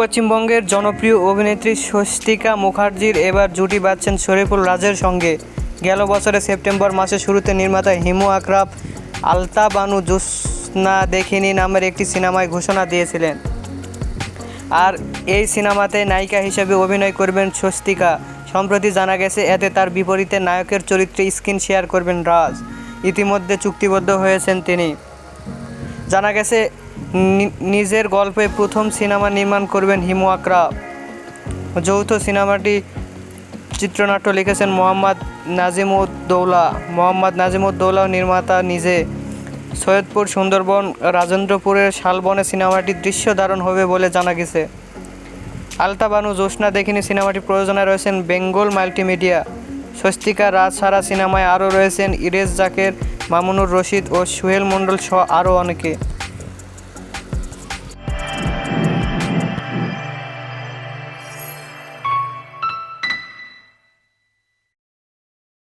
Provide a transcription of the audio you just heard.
পশ্চিমবঙ্গের জনপ্রিয় অভিনেত্রী স্বস্তিকা মুখার্জির এবার জুটি বাঁধছেন শরীফুল রাজের সঙ্গে। গেল বছরের সেপ্টেম্বর মাসের শুরুতে নির্মাতা হিমু আকরাব আলতা বানু জোসনা দেখিনি নামের একটি সিনেমায় ঘোষণা দিয়েছিলেন। আর এই সিনেমাতে নায়িকা হিসেবে অভিনয় করবেন স্বস্তিকা। সম্প্রতি জানা গেছে, এতে তার বিপরীতে নায়কের চরিত্রে স্ক্রিন শেয়ার করবেন রাজ। ইতিমধ্যে চুক্তিবদ্ধ হয়েছেন তিনি। জানা গেছে নিজের গল্পে প্রথম সিনেমা নির্মাণ করবেন হিমু আকরাম যৌথ সিনেমাটি চিত্রনাট্য লিখেছেন মোহাম্মদ নাজিমুদ্দৌলা। মোহাম্মদ নাজিমুদ্দৌলা নির্মাতা নিজে। সৈয়দপুর, সুন্দরবন, রাজেন্দ্রপুরের শালবনে সিনেমাটির দৃশ্য ধারণ হবে বলে জানা গেছে। আলতা বানু জোসনা দেখিনি সিনেমাটি প্রযোজনায় রয়েছেন বেঙ্গল মাল্টিমিডিয়া। স্বস্তিকা রাজ সারা সিনেমায় আরও রয়েছেন ইরেজ জাকের, মামুনুর রশিদ ও সুহেল মণ্ডল সহ আরও অনেকে।